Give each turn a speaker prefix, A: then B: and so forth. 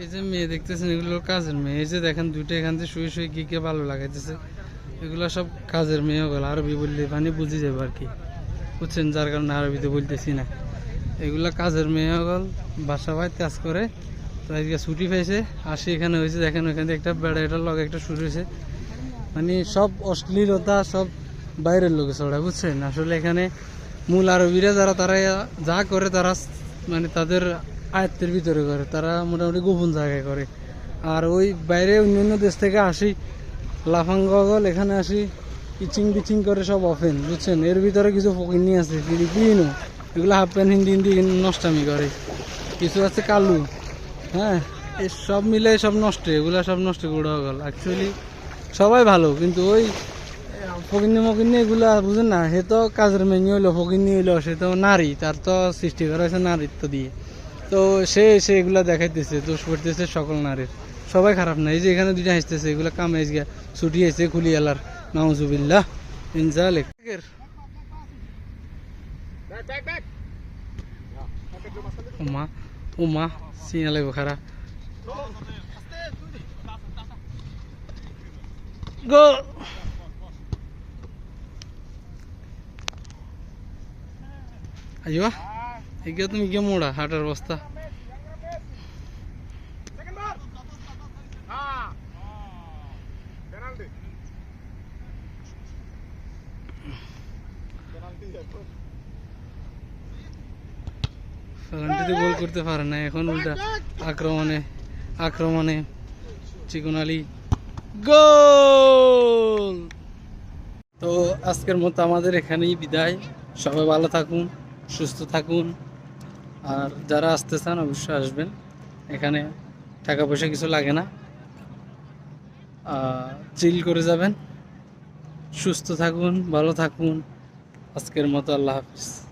A: এই যে মেয়ে দেখতেছেন, এগুলো কাজের মেয়ে। এই যে দেখেন, দুইটা এখান থেকে শুয়ে শুয়ে গিয়ে ভালো লাগাইতেছে। এগুলো সব কাজের মেয়ে গেল আরবি বললে মানে বুঝে যাবে আর কি। বুঝছেন, যার কারণে আরবিতে বলতেছি না। এগুলা কাজের মেয়ে গল বাসা ভাই কাজ করে, তো আজকে ছুটি পেয়েছে আসি এখানে হয়েছে দেখেন ওইখান থেকে একটা বেড়া এটার লগে একটা শুরু হয়েছে মানে সব অশ্লীলতা, সব বাইরের লোকে ছড়ায় বুঝছেন? আসলে এখানে মূল আরবিরা যারা, তারা যা করে, তারা মানে তাদের আয়ত্তের ভিতরে করে, তারা মোটামুটি গোপন জায়গায় করে। আর ওই বাইরে অন্যান্য দেশ থেকে আসি লাফাঙ্গল এখানে আসি, ইচিং বিচিং করে সব অফেন বুঝছেন? এর ভিতরে কিছু ফকিনি আছে, ফিলিপিনো, এগুলো হাফ প্যান্ট হিন্দি হিন্দি নষ্টামি করে। কিছু আছে কালু হ্যাঁ? এই সব মিলে সব নষ্ট, এগুলো সব নষ্ট করে গেল অ্যাকচুয়ালি সবাই ভালো, কিন্তু ওই ফকিন্নি মকিন্নি এগুলা, বুঝেন না? সে তো কাজের মেয়ে হইল, ফকিন্নি হইল, সে তো নারী, তার তো সৃষ্টি করা হয়েছে নারীত্ব দিয়ে। তো সে সে এগুলা দেখাইতেছে, দোষ করতেছে সকল নারীর। সবাই খারাপ না, এই যে এখানে দুইটা হাসতেছে, এগুলো কামে গিয়া ছুটি হয়েছে খুলি এলার নাউজুবিল্লাহ ইনজালেক উমা উমা চিনা লাগবে খারা। গো! আইবা এগিয়ে তুমি গিয়ে মোড়া, হাটার বস্তা। গোল করতে পারে না, এখন উল্টা আক্রমণে আক্রমণে চিকন আলী। গোল! তো আজকের মতো আমাদের এখানেই বিদায়। সবাই ভালো থাকুন, সুস্থ থাকুন। আর যারা আসতে চান অবশ্যই আসবেন। এখানে টাকা পয়সা কিছু লাগে না। চিল করে যাবেন। সুস্থ থাকুন, ভালো থাকুন। আজকের মতো আল্লাহ হাফিজ।